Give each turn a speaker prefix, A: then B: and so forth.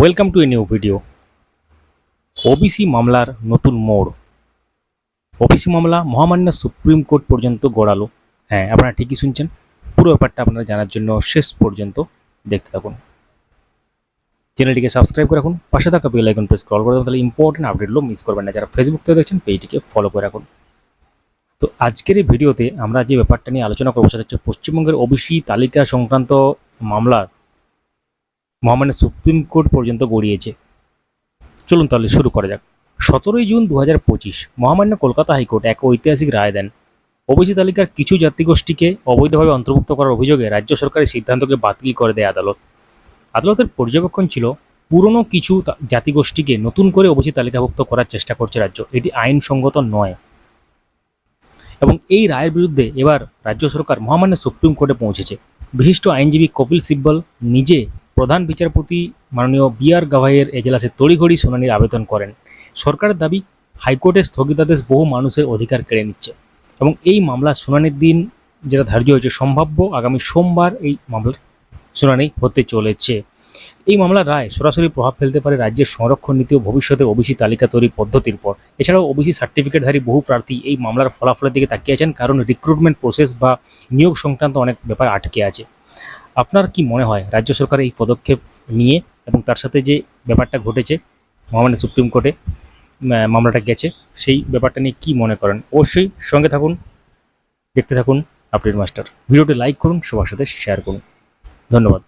A: Welcome to a new video OBC মামলার নতুন মোড়। ওবিসি মামলা মহামান্য সুপ্রিম কোর্ট পর্যন্ত গড়ালো। হ্যাঁ আপনারা ঠিকই শুনছেন। পুরো ব্যাপারটা আপনারা জানার জন্য শেষ পর্যন্ত দেখতে থাকুন। চ্যানেলটিকে সাবস্ক্রাইব করে রাখুন। পাশে থাকা বেল আইকন প্রেস কল করে দেবেন। তাহলে ইম্পর্টেন্ট আপডেটগুলো মিস করবেন না। যারা ফেসবুক থেকে দেখছেন পেজটিকে ফলো করে রাখুন। তো আজকের এই ভিডিওতে আমরা যে ব্যাপারটা নিয়ে আলোচনা করব, সেটা হচ্ছে পশ্চিমবঙ্গের ওবিসি তালিকা সংক্রান্ত মামলার মহামান্য সুপ্রিম কোর্ট পর্যন্ত গড়িয়েছে। চলুন তাহলে শুরু করা যাক। সতেরোই জুন দু হাজার পঁচিশ মহামান্য কলকাতা হাইকোর্ট এক ঐতিহাসিক রায় দেন। ওবিসি তালিকার কিছু জাতিগোষ্ঠীকে অবৈধভাবে অন্তর্ভুক্ত করার অভিযোগে রাজ্য সরকারের সিদ্ধান্তকে বাতিল করে দেয় আদালত। আদালতের পর্যবেক্ষণ ছিল, পুরনো কিছু জাতিগোষ্ঠীকে নতুন করে ওবিসি তালিকাভুক্ত করার চেষ্টা করছে রাজ্য। এটি আইনসঙ্গত নয়। এবং এই রায়ের বিরুদ্ধে এবার রাজ্য সরকার মহামান্য সুপ্রিম কোর্টে পৌঁছেছে। বিশিষ্ট আইনজীবী কপিল সিব্বল নিজে প্রধান বিচারপতি মাননীয় বি আর গাভাইয়ের এজলাসে তড়িঘড়ি শুনানির আবেদন করেন। সরকারের দাবি, হাইকোর্টের স্থগিতাদেশ বহু মানুষের অধিকার কেড়ে নিচ্ছে এবং এই মামলার শুনানির দিন যেটা ধার্য হয়েছে সম্ভাব্য আগামী সোমবার এই মামলার শুনানি হতে চলেছে। এই মামলার রায় সরাসরি প্রভাব ফেলতে পারে রাজ্যের সংরক্ষণ নীতি ও ভবিষ্যতে ওবিসি তালিকা তৈরি পদ্ধতির পর এছাড়াও ওবিসি সার্টিফিকেটধারী বহু প্রার্থী এই মামলার ফলাফলের দিকে তাকিয়ে আছেন, কারণ রিক্রুটমেন্ট প্রসেস বা নিয়োগ সংক্রান্ত অনেক ব্যাপার আটকে আছে। আপনার কি মনে হয় রাজ্য সরকার এই পদক্ষেপ নিয়ে এবং তার সাথে যে ব্যাপারটা ঘটেছে, মহামান্য সুপ্রিম কোর্টে মামলাটা গেছে, সেই ব্যাপারটা নিয়ে কি মনে করেন? অবশ্যই সঙ্গে থাকুন, দেখতে থাকুন, আপডেট মাস্টার। ভিডিওটি লাইক করুন, সবার সাথে শেয়ার করুন। ধন্যবাদ।